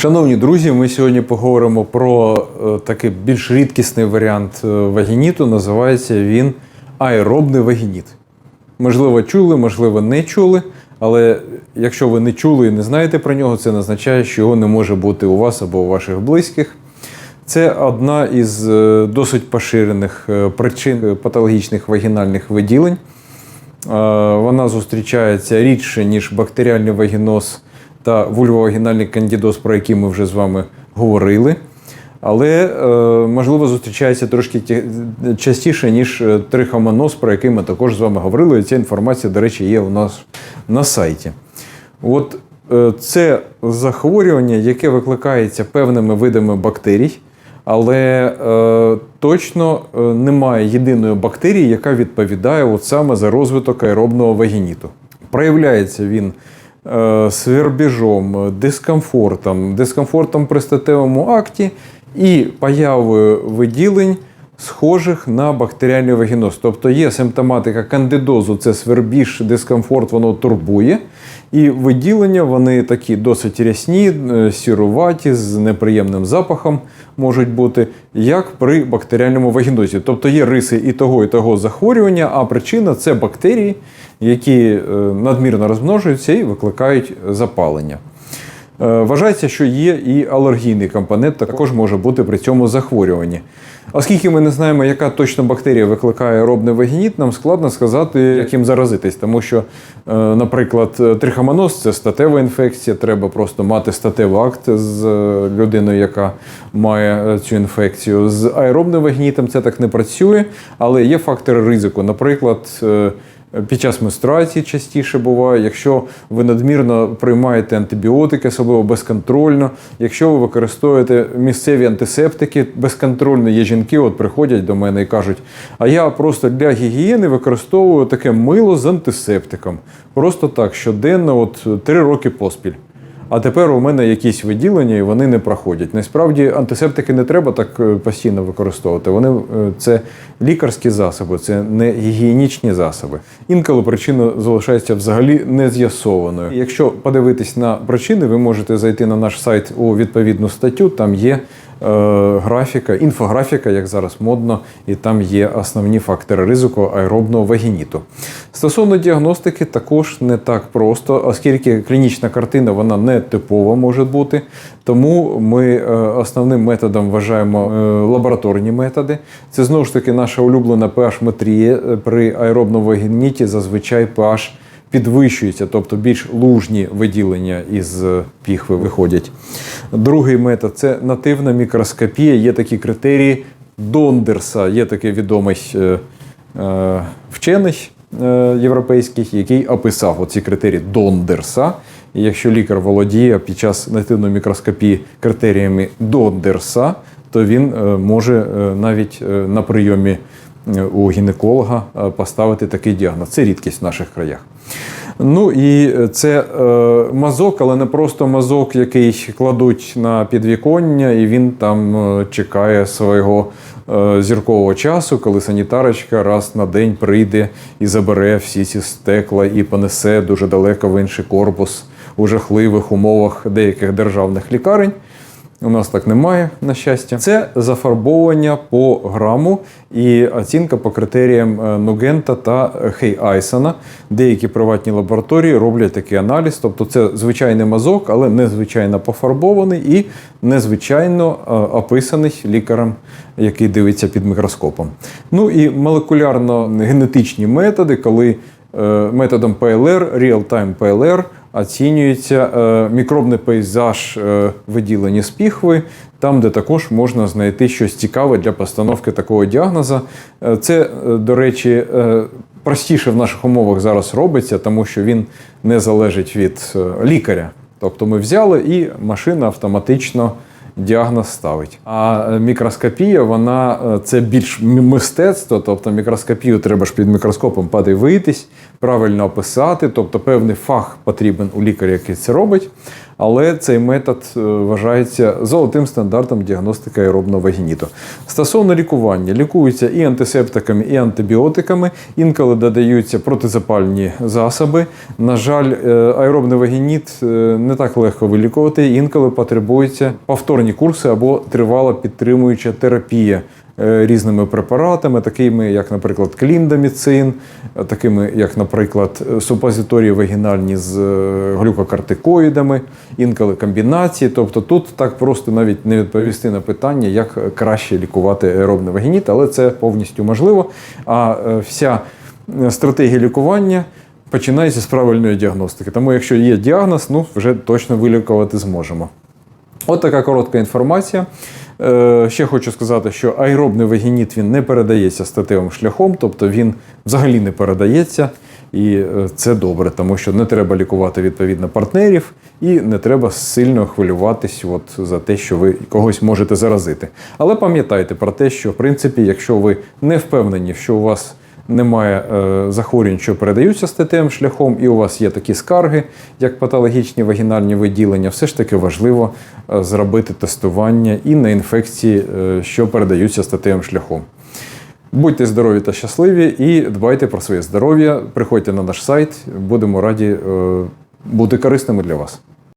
Шановні друзі, ми сьогодні поговоримо про е, такий більш рідкісний варіант е, вагініту. Називається він аеробний вагініт. Можливо, чули, можливо, не чули. Але якщо ви не чули і не знаєте про нього, це означає, що його не може бути у вас або у ваших близьких. Це одна із е, досить поширених причин патологічних вагінальних виділень. Вона зустрічається рідше, ніж бактеріальний вагіноз та вульвовагінальний кандідоз, про які ми вже з вами говорили. Але, е, можливо, зустрічається трошки частіше, ніж е, трихомоноз, про який ми також з вами говорили. І ця інформація, до речі, є у нас на сайті. От е, це захворювання, яке викликається певними видами бактерій, але точно немає єдиної бактерії, яка відповідає от саме за розвиток аеробного вагініту. Проявляється він свербіжом, е, дискомфортом, дискомфортом при статевому акті і появою виділень, схожих на бактеріальний вагіноз. Тобто є симптоматика кандидозу, це свербіж, дискомфорт, воно турбує. І виділення вони такі досить рясні, е, сіруваті, з неприємним запахом можуть бути, як при бактеріальному вагінозі. Тобто є риси і того, і того захворювання, а причина це бактерії, які е, надмірно розмножуються і викликають запалення. Е, Вважається, що є і алергійний компонент, також може бути при цьому захворюванні. Оскільки ми не знаємо, яка точно бактерія викликає аеробний вагініт, нам складно сказати, яким заразитись, тому що, е, наприклад, трихомоноз це статева інфекція, треба просто мати статевий акт з е, людиною, яка має цю інфекцію. З аеробним вагінітом це так не працює, але є фактори ризику. Наприклад, під час менструації частіше буває, якщо ви надмірно приймаєте антибіотики, особливо безконтрольно, якщо ви використовуєте місцеві антисептики безконтрольно, є жінки, от приходять до мене і кажуть, а я просто для гігієни використовую таке мило з антисептиком. Просто так, щоденно, от три роки поспіль. А тепер у мене якісь виділення і вони не проходять. Насправді антисептики не треба так е, постійно використовувати. Вони е, це лікарські засоби, це не гігієнічні засоби. Інколи причина залишається взагалі не з'ясованою. Якщо подивитись на причини, ви можете зайти на наш сайт у відповідну статтю. Там є графіка, інфографіка, як зараз модно, і там є основні фактори ризику аеробного вагініту. Стосовно діагностики, також не так просто, оскільки клінічна картина вона не типова може бути. Тому ми е, основним методом вважаємо е, лабораторні методи. Це знову ж таки наша улюблена pH-метрія. Е, При аеробному вагініті зазвичай pH підвищується, тобто більш лужні виділення із е, піхви виходять. Другий метод це нативна мікроскопія. Є такі критерії Дондерса, є такий відомий е, е, вчений е, європейський, який описав оці критерії Дондерса. І якщо лікар володіє під час нативної мікроскопії критеріями Дондерса, то він е, може е, навіть е, на прийомі у гінеколога е, поставити такий діагноз. Це рідкість в наших краях. Ну і це е, мазок, але не просто мазок, який кладуть на підвіконня, і він там е, чекає свого е, зіркового часу, коли санітарочка раз на день прийде і забере всі ці стекла і понесе дуже далеко в інший корпус у жахливих умовах деяких державних лікарень. У нас так немає, на щастя. Це зафарбовування по граму і оцінка по критеріям е, Нугента та Хей Айсона. Деякі приватні лабораторії роблять такий аналіз. Тобто це звичайний мазок, але незвичайно пофарбований і незвичайно е, описаний лікарем, який дивиться під мікроскопом. Ну і молекулярно-генетичні методи, коли е, методом PLR, Real-Time PLR, оцінюється е, мікробний пейзаж е, виділення з піхви, там, де також можна знайти щось цікаве для постановки такого діагноза. Е, Це, до речі, простіше в наших умовах зараз робиться, тому що він не залежить від лікаря. Тобто ми взяли і машина автоматично діагноз ставить. А мікроскопія, вона це більш мистецтво, тобто мікроскопію треба ж під мікроскопом подивитись, правильно описати, тобто певний фах потрібен у лікаря, який це робить. Але цей метод е, вважається золотим стандартом діагностики аеробного вагініту. Стосовно лікування, лікуються і антисептиками, і антибіотиками, інколи додаються протизапальні засоби. На жаль, е, аеробний вагініт е, не так легко вилікувати, інколи потребуються повторні курси або тривала підтримуюча терапія різними препаратами, такими як, наприклад, кліндаміцин, е, такими як, наприклад, е, супозиторії вагінальні з е, глюкокортикоїдами, інколи комбінації. Тобто тут так просто навіть не відповісти на питання, як краще лікувати аеробний вагініт, але це повністю можливо. А е, вся е, стратегія лікування. Починається з правильної діагностики. Тому, якщо є діагноз, ну вже точно вилікувати зможемо. От така коротка інформація. Е, ще хочу сказати, що аеробний вагініт він не передається статевим шляхом, тобто він взагалі не передається. І е, це добре, тому що не треба лікувати відповідно партнерів і не треба сильно хвилюватись от за те, що ви когось можете заразити. Але пам'ятайте про те, що в принципі, якщо ви не впевнені, що у вас немає е, захворювань, що передаються статевим шляхом, і у вас є такі скарги, як патологічні вагінальні виділення, все ж таки важливо е, зробити тестування і на інфекції, е, що передаються статевим шляхом. Будьте здорові та щасливі і дбайте про своє здоров'я. Приходьте на наш сайт, будемо раді бути корисними для вас.